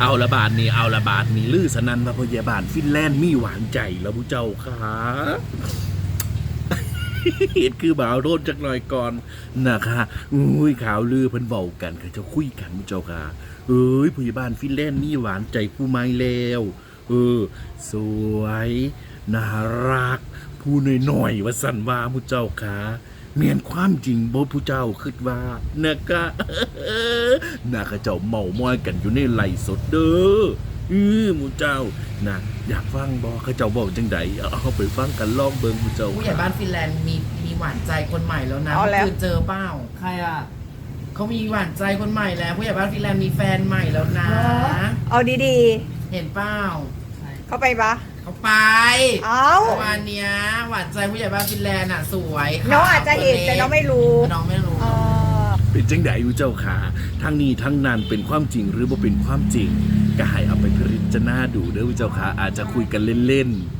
เอาละบาทนี่เอาละบาทนี่ลือสนันว่าพยาบาลฟินแลนด์มีหวานใจแล้วผู้เจ้าค่ะเหตุคือบ่าวโดนจักหน่อยก่อนนะคะอุ้ยข่าวลือเพิ่นเบากันเขาจะคุยกันผู้เจ้าค่ะเอ้ยพยาบาลฟินแลนด์มีหวานใจผู้ไม่แล้วเออ สวยน่ารักผู้หน้อยๆว่าสันว่าผู้เจ้าค่ะ เมียนความจริงบ่ผู้เจ้าคิดว่านะคะนาข้าเจ้าเมามอยกันอยู่ในไหลฟ์สดเด้ออือหมูเจ้านะอยากฟังบอข้าเจ้าบอกจังใดเอาไปฟังกันลองเบิ่งหมูเจ้าผู้ใหญ่บ้านฟินแลนด์มีมีหวานใจคนใหม่แล้วนะเอาแล้ว คือเจอเป้าใครอะเขามีหวานใจคนใหม่แล้วผู้ใหญ่บ้านฟินแลนด์มีแฟนใหม่แล้วนะ เอาดีเห็นเป้าๆ เข้าไปปะเขาไป เอา เมื่อวานเนี้ย หวานใจผู้ใหญ่บ้านฟินแลนด์อะสวยค่ะน้องอาจจะเห็นแต่น้องไม่รู้น้องไม่รู้เออเป็นจังใดหมูเจ้าขาทั้งนี้ทั้งนั้นเป็นความจริงหรือบ่เป็นความจริง ก็ให้เอาไปพิจารณาดูเด้อหมูเจ้าขาอาจจะคุยกันเล่นๆ